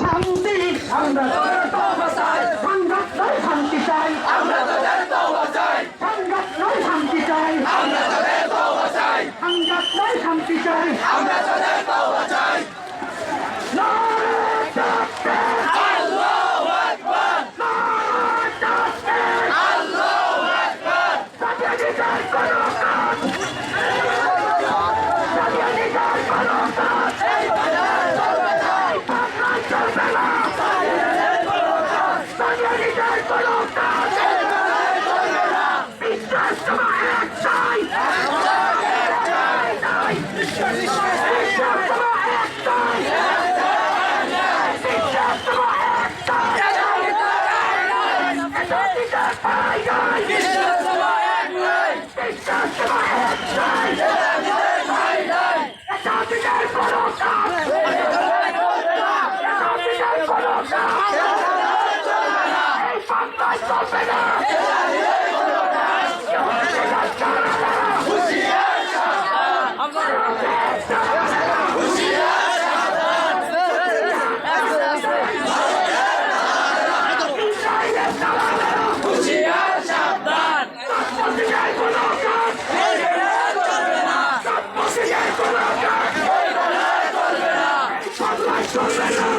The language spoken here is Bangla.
শান্তি আমরা শান্তি চাই আমরা শান্তি চাই আমরা চাই আমরা বিশ্বসভা এক Torero